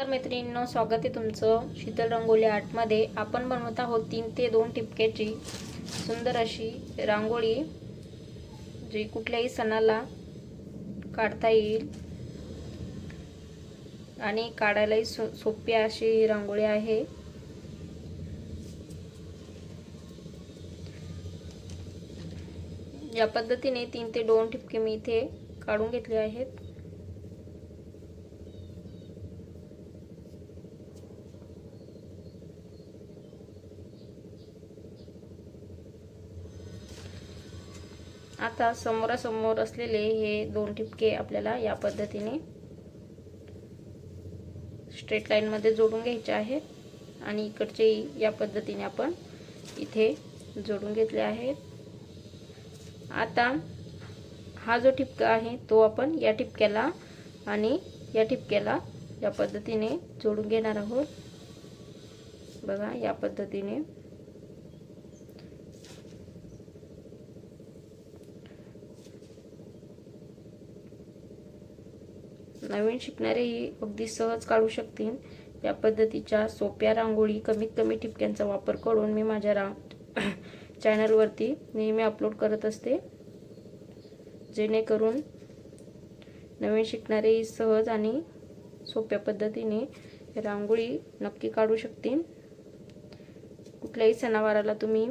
तर मैत्रिणींनो स्वागत आहे तुमचं शीतल रंगोली आर्टमध्ये आपण बनवत आहोत तीन ते दोन टिपक्याची सुंदर अशी रांगोळी जी कुठल्याही सणाला काढता येईल आणि काढायलाही सो सोपी अशी रांगोळी आहे. या पद्धतीने तीन ते दोन ठिपके मी इथे काढून घेतले आहेत. आता समोरासमोर असलेले हे दोन ठिपके आपल्याला या पद्धतीने स्ट्रेट लाईनमध्ये जोडून घ्यायचे आहेत. आणि इकडचे या पद्धतीने आपण इथे जोडून घेतले आहेत. आता हा जो ठिपका आहे तो आपण या ठिपक्याला आणि या ठिपक्याला या पद्धतीने जोडून घेणार आहोत. बघा या पद्धतीने नवीन शिकणारेही अगदी सहज काढू शकतील. या पद्धतीच्या सोप्या रांगोळी कमीत कमी ठिपक्यांचा वापर करून मी माझ्या रा चॅनलवरती नेहमी अपलोड करत असते. जेणेकरून नवीन शिकणारेही सहज आणि सोप्या पद्धतीने रांगोळी नक्की काढू शकतील. कुठल्याही सणावाराला तुम्ही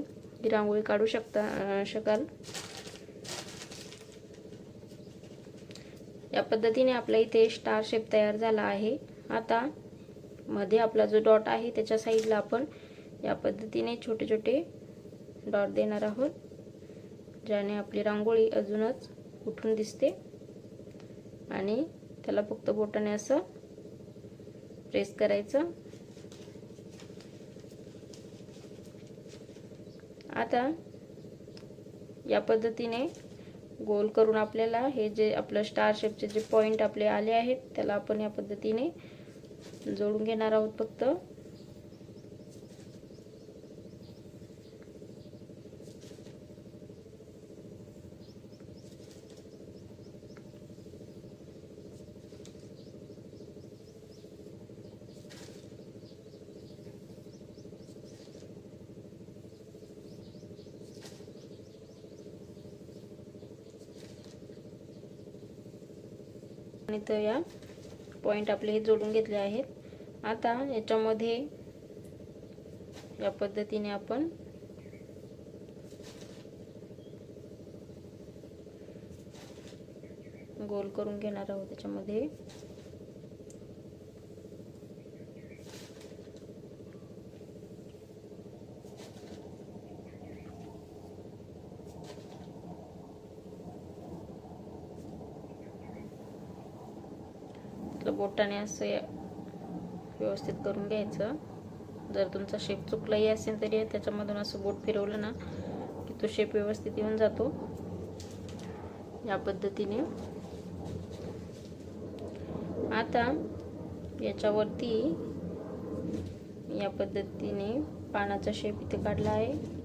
ही रांगोळी काढू शकता शकाल. या पद्धतीने आपल्या इथे स्टार शेप तयार झाला आहे. आता मध्ये आपला जो डॉट आहे त्याच्या साईडला आपण या पद्धतीने छोटे छोटे डॉट देणार आहोत ज्याने आपली रांगोळी अजूनच उठून दिसते. आणि त्याला फक्त बोटाने असं प्रेस करायचं. आता या पद्धतीने गोल करून आपल्याला हे जे आपलं स्टार शेपचे जे पॉईंट आपले आले आहेत त्याला आपण या पद्धतीने जोडून घेणार आहोत फक्त. आणि तर या पॉईंट आपले हे जोडून घेतले आहेत. आता याच्यामध्ये या पद्धतीने आपण गोल करून घेणार आहोत त्याच्यामध्ये. बोटाने असं व्यवस्थित करून घ्यायचं. जर तुमचा शेप चुकलाही असेल तरी त्याच्यामधून असं बोट फिरवलं ना की तो शेप व्यवस्थित येऊन जातो. या पद्धतीने. आता याच्यावरती या पद्धतीने पानाचा शेप इथे काढला आहे.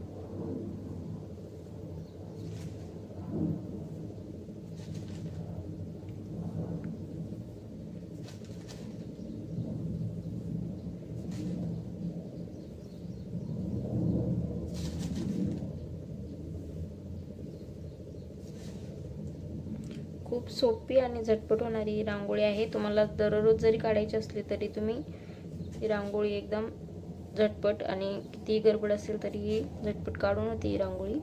खूप सोपी आणि झटपट होणारी रांगोळी आहे. तुम्हाला दररोज जरी काढायची असली तरी तुम्ही ही रांगोळी एकदम झटपट आणि कितीही गडबड असेल तरी झटपट काढून होती ही रांगोळी.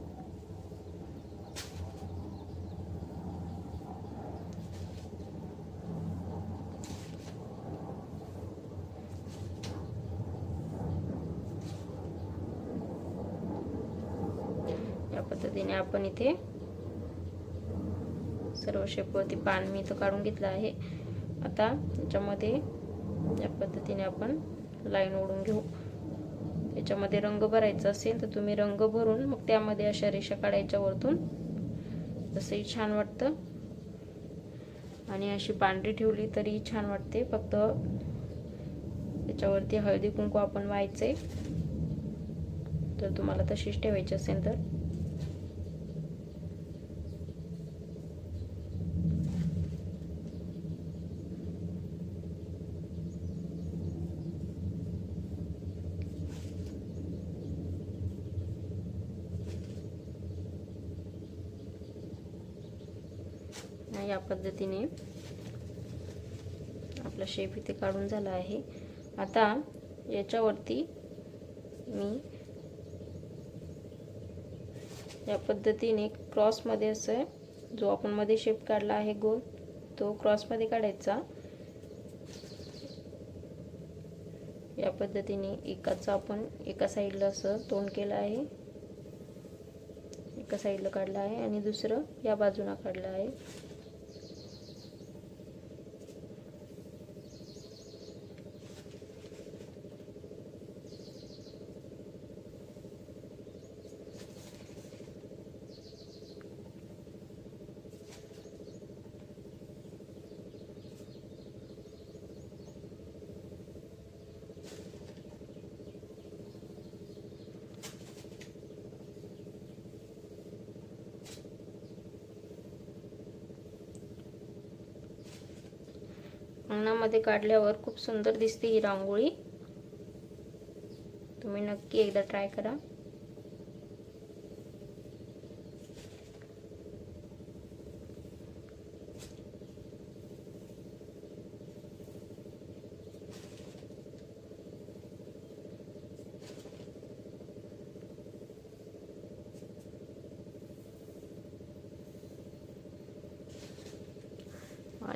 या पद्धतीने आपण इथे सर्व शेपवरती पान मी इथं काढून घेतलं आहे. आता याच्यामध्ये या पद्धतीने आपण लाईन ओढून घेऊ. याच्यामध्ये रंग भरायचा असेल तर तुम्ही रंग भरून मग त्यामध्ये अशा रेषा काढायच्या वरतून तसंही छान वाटतं. आणि अशी पांढरी ठेवली तरी छान वाटते. फक्त त्याच्यावरती हळदी कुंकू आपण व्हायचे तर तुम्हाला तशीच ठेवायची असेल तर. या पद्धतीने. आपला शेप इथे काढून झाला आहे. आता याच्यावरती मी या पद्धतीने क्रॉसमध्ये असं जो आपण मध्ये शेप काढला आहे गोल तो क्रॉसमध्ये काढायचा. या पद्धतीने एकाचं आपण एका साईडला असं तोंड केलं आहे. एका साईडला काढलं आहे आणि दुसरं या बाजूला काढलं आहे. अंगणामध्ये काढल्यावर खूप सुंदर दिसते ही रांगोळी. तुम्ही नक्की एकदा ट्राय करा.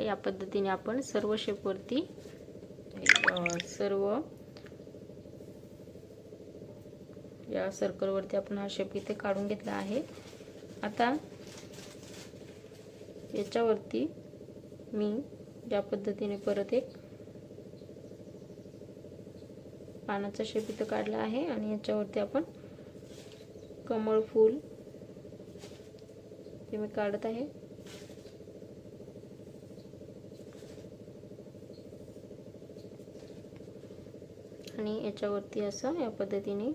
या पद्धतीने आपण सर्व शेपवरती सर्व या सर्कलवरती आपण हा शेप इथे काढून घेतला आहे. आता याच्यावरती मी या पद्धतीने परत एक पानाचा शेप इथं काढला आहे आणि याच्यावरती आपण कमळ फूल ते मी काढत आहे. आणि याच्यावरती असं या पद्धतीने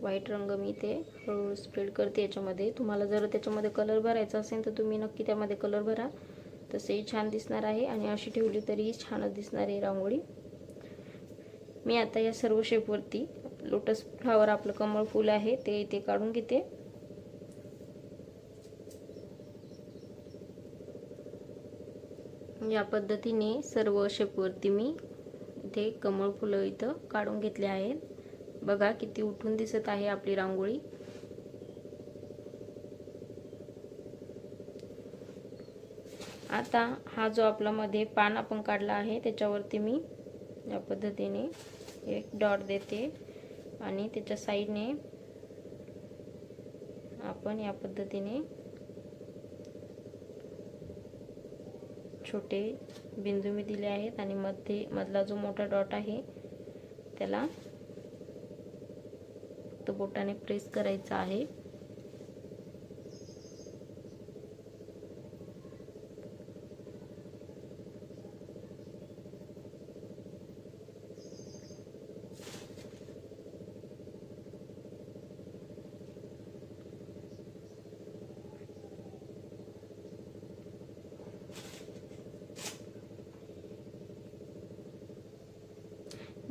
व्हाईट रंग मी ते हळूहळू स्प्रेड करते याच्यामध्ये. तुम्हाला जर त्याच्यामध्ये कलर भरायचा असेल तर तुम्ही नक्की त्यामध्ये कलर भरा. तसेही छान दिसणार आहे आणि अशी ठेवली तरीही छानच दिसणार आहे रांगोळी. मी आता या सर्व शेपवरती लोटस फ्लावर आपलं कमळ फूल आहे ते इथे काढून घेते. या पद्धतीने सर्व शेपवरती मी इथे कमळ फुलं इथं काढून घेतले आहेत. बघा किती उठून दिसत आहे आपली रांगोळी. आता हा जो आपला मध्ये पान आपण काढला आहे त्याच्यावरती मी या पद्धतीने एक डॉट देते आणि त्याच्या साईडने आपण या पद्धतीने छोटे बिंदू मी दिले आहेत आणि मध्ये मधला जो मोठा डॉट आहे त्याला तो बोटाने प्रेस करायचा आहे.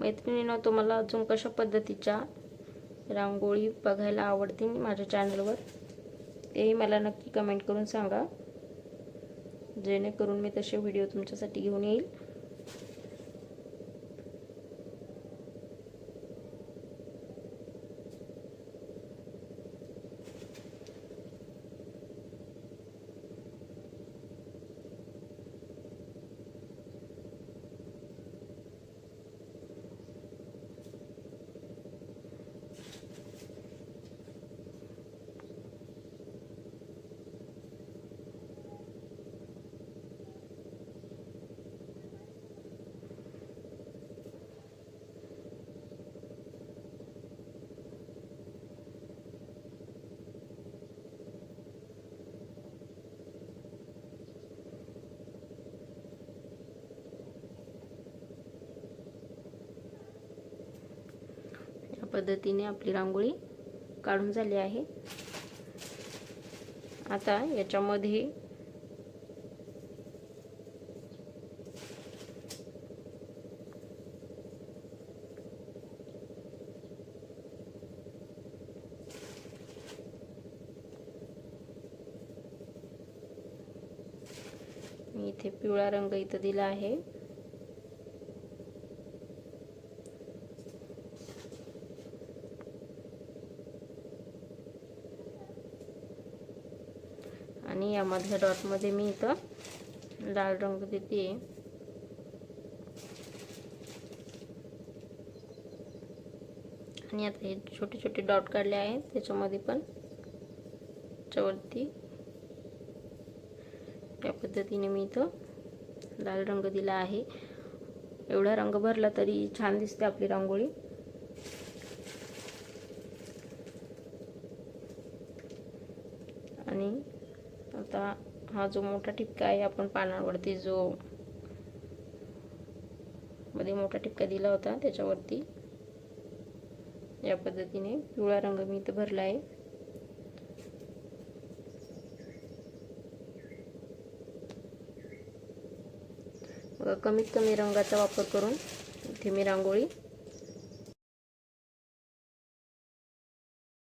मैत्रिणीनं तुम्हाला अजून कशा पद्धतीच्या रांगोळी बघायला आवडतील माझ्या चॅनलवर तेही मला नक्की कमेंट करून सांगा. जेणेकरून मी तसे व्हिडिओ तुमच्यासाठी घेऊन येईल. पद्धतीने आपली रांगोळी काढून झाली आहे. आता याच्यामध्ये मी इथे पिवळा रंग इथं दिला आहे. आणि यामधल्या डॉटमध्ये मी इथं लाल रंग देते. आणि आता हे छोटे छोटे डॉट काढले आहेत त्याच्यामध्ये पण त्याच्यावरती या पद्धतीने मी इथं लाल रंग दिला आहे. एवढा रंग भरला तरी छान दिसते आपली रांगोळी आणि आता हा जो मोठा टिपका आहे आपण पानावरती जो मध्ये मोठा ठिपका दिला होता त्याच्यावरती या पद्धतीने पिवळा रंग मी इथं भरला आहे. कमीत कमी रंगाचा वापर करून इथे मी रांगोळी